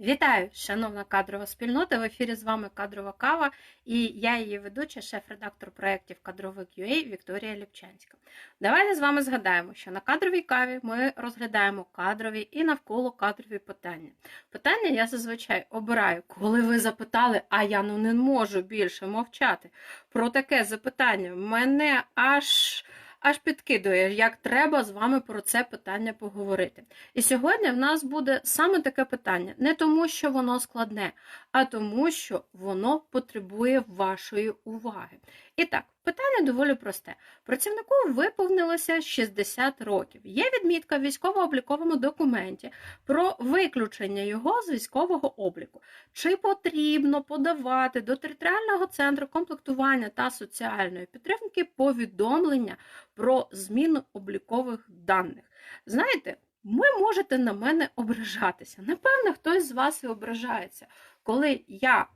Вітаю, шановна кадрова спільнота. В ефірі з вами кадрова кава і я її ведуча, шеф-редактор проєктів кадровик UA Вікторія Ліпчанська. Давайте з вами згадаємо, що на кадровій каві ми розглядаємо кадрові і навколо кадрові питання. Питання я зазвичай обираю, коли ви запитали, а я ну не можу більше мовчати. Про таке запитання мене аж. Аж підкидує, як треба з вами про це питання поговорити. І сьогодні в нас буде саме таке питання, не тому, що воно складне, а тому, що воно потребує вашої уваги. І так, питання доволі просте. Працівнику виповнилося 60 років. Є відмітка в військово-обліковому документі про виключення його з військового обліку. Чи потрібно подавати до територіального центру комплектування та соціальної підтримки повідомлення про зміну облікових даних? Знаєте, ви можете на мене ображатися. Напевно, хтось з вас і ображається, коли я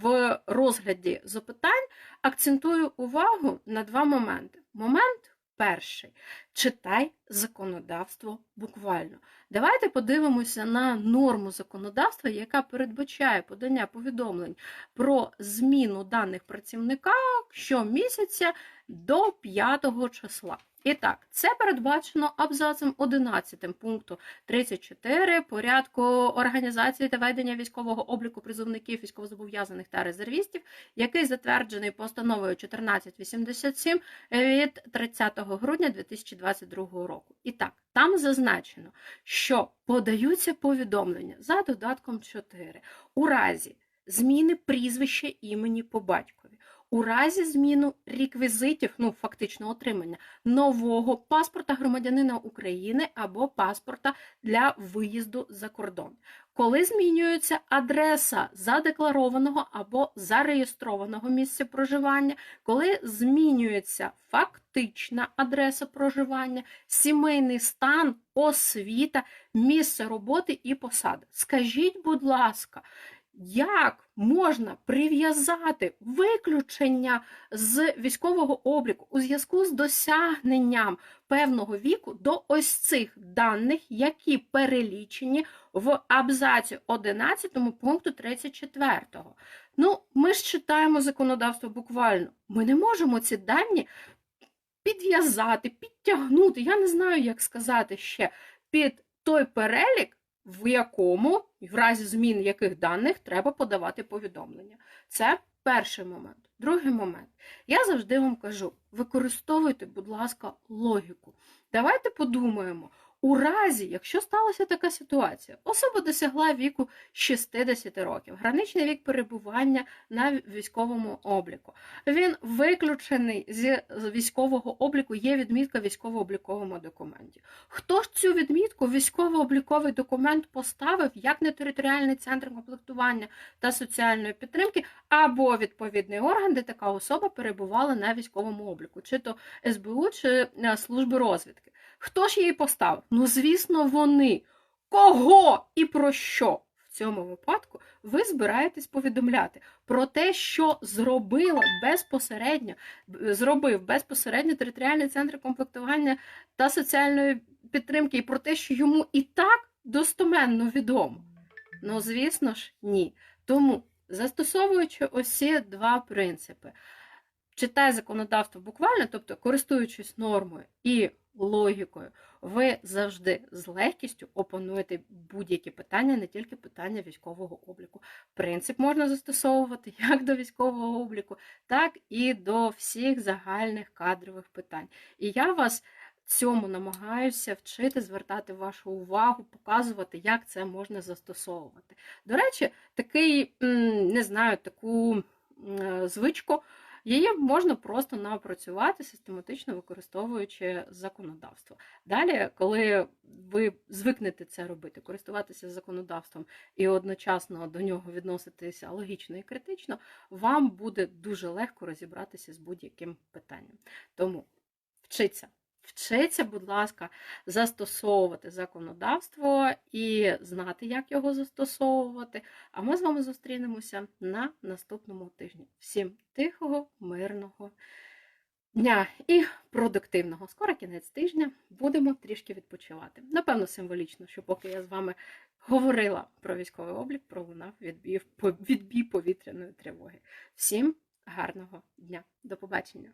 в розгляді запитань акцентую увагу на два моменти. Момент перший читай законодавство буквально. Давайте подивимося на норму законодавства, яка передбачає подання повідомлень про зміну даних працівника щомісяця до 5 числа. І так, це передбачено абзацем 11 пункту 34 порядку організації та ведення військового обліку призовників військовозобов'язаних та резервістів, який затверджений постановою 1487 від 30 грудня 2022 року. І так, там зазначено, що подаються повідомлення за додатком 4 у разі зміни прізвища імені по батькові. У разі зміну реквізитів, ну фактично отримання нового паспорта громадянина України або паспорта для виїзду за кордон. Коли змінюється адреса задекларованого або зареєстрованого місця проживання, коли змінюється фактична адреса проживання, сімейний стан, освіта, місце роботи і посади. Скажіть, будь ласка, як можна прив'язати виключення з військового обліку у зв'язку з досягненням певного віку до ось цих даних, які перелічені в абзаці 11 пункту 34. Ну, ми ж читаємо законодавство буквально. Ми не можемо ці дані підв'язати, підтягнути, я не знаю, як сказати ще, під той перелік, в якому, в разі змін яких даних, треба подавати повідомлення. Це перший момент. Другий момент. Я завжди вам кажу: використовуйте, будь ласка, логіку. Давайте подумаємо. У разі, якщо сталася така ситуація, особа досягла віку 60 років, граничний вік перебування на військовому обліку. Він виключений з військового обліку, є відмітка в військово-обліковому документі. Хто ж цю відмітку військово-обліковий документ поставив як не територіальний центр комплектування та соціальної підтримки, або відповідний орган, де така особа перебувала на військовому обліку, чи то СБУ, чи е, служби розвідки? Хто ж її поставив? Ну, звісно, вони. Кого і про що? В цьому випадку ви збираєтесь повідомляти про те, що зробила безпосередньо, зробив безпосередньо територіальний центр комплектування та соціальної підтримки, і про те, що йому і так достоменно відомо. Ну, звісно ж, ні. Тому, застосовуючи ось ці два принципи, читай законодавство буквально, тобто користуючись нормою і логікою, ви завжди з легкістю опануєте будь-які питання, не тільки питання військового обліку. Принцип можна застосовувати як до військового обліку, так і до всіх загальних кадрових питань. І я вас цьому намагаюся вчити, звертати вашу увагу, показувати, як це можна застосовувати. До речі, такий, не знаю, таку е, звичку. Її можна просто напрацювати, систематично використовуючи законодавство. Далі, коли ви звикнете це робити, користуватися законодавством і одночасно до нього відноситися логічно і критично, вам буде дуже легко розібратися з будь-яким питанням. Тому вчиться. Вчиться, будь ласка, застосовувати законодавство і знати, як його застосовувати. А ми з вами зустрінемося на наступному тижні. Всім тихого, мирного дня і продуктивного. Скоро кінець тижня будемо трішки відпочивати. Напевно, символічно, що поки я з вами говорила про військовий облік, пролунав відбій, повітряної тривоги. Всім гарного дня. До побачення.